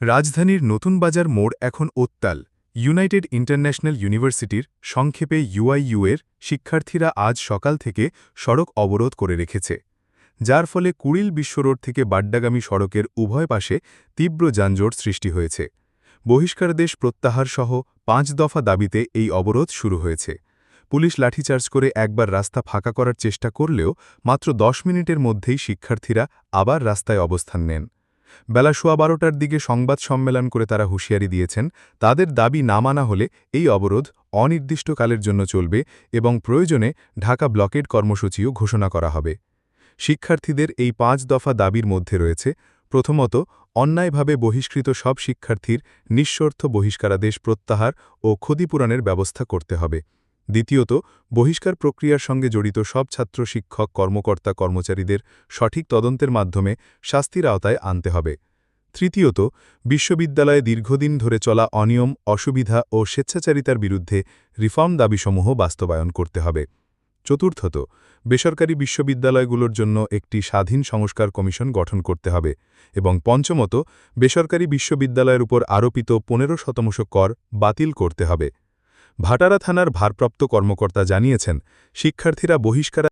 রাজধানীর নতুন বাজার মোড় এখন ওত্তাল। ইউনাইটেড ইন্টারন্যাশনাল ইউনিভার্সিটির সংক্ষেপে ইউআইইউ এর শিক্ষার্থীরা আজ সকাল থেকে সড়ক অবরোধ করে রেখেছে, যার ফলে কুড়িল বিশ্বরোড থেকে বাড্ডাগামী সড়কের উভয় পাশে তীব্র যানজট সৃষ্টি হয়েছে। বহিষ্কারদেশ প্রত্যাহার সহ পাঁচ দফা দাবিতে এই অবরোধ শুরু হয়েছে। পুলিশ লাঠিচার্জ করে একবার রাস্তা ফাঁকা করার চেষ্টা করলেও মাত্র দশ মিনিটের মধ্যেই শিক্ষার্থীরা আবার রাস্তায় অবস্থান নেন। বেলা সোয়া বারোটার দিকে সংবাদ সম্মেলন করে তারা হুঁশিয়ারি দিয়েছেন, তাদের দাবি না মানা হলে এই অবরোধ অনির্দিষ্টকালের জন্য চলবে এবং প্রয়োজনে ঢাকা ব্লকেড কর্মসূচিও ঘোষণা করা হবে। শিক্ষার্থীদের এই পাঁচ দফা দাবির মধ্যে রয়েছে, প্রথমত, অন্যায়ভাবে বহিষ্কৃত সব শিক্ষার্থীর নিঃশর্ত বহিষ্কারাদেশ প্রত্যাহার ও ক্ষতিপূরণের ব্যবস্থা করতে হবে। দ্বিতীয়ত, বহিষ্কার প্রক্রিয়ার সঙ্গে জড়িত সব ছাত্র শিক্ষক, কর্মকর্তা, কর্মচারীদের সঠিক তদন্তের মাধ্যমে শাস্তির আওতায় আনতে হবে। তৃতীয়ত, বিশ্ববিদ্যালয়ে দীর্ঘদিন ধরে চলা অনিয়ম, অসুবিধা ও স্বেচ্ছাচারিতার বিরুদ্ধে রিফর্ম দাবিসমূহ বাস্তবায়ন করতে হবে। চতুর্থত, বেসরকারি বিশ্ববিদ্যালয়গুলোর জন্য একটি স্বাধীন সংস্কার কমিশন গঠন করতে হবে এবং পঞ্চমত, বেসরকারি বিশ্ববিদ্যালয়ের উপর আরোপিত পনেরো শতাংশ কর বাতিল করতে হবে। ভাটারা থানার ভারপ্রাপ্ত কর্মকর্তা জানিয়েছেন শিক্ষার্থীরা বহিষ্কার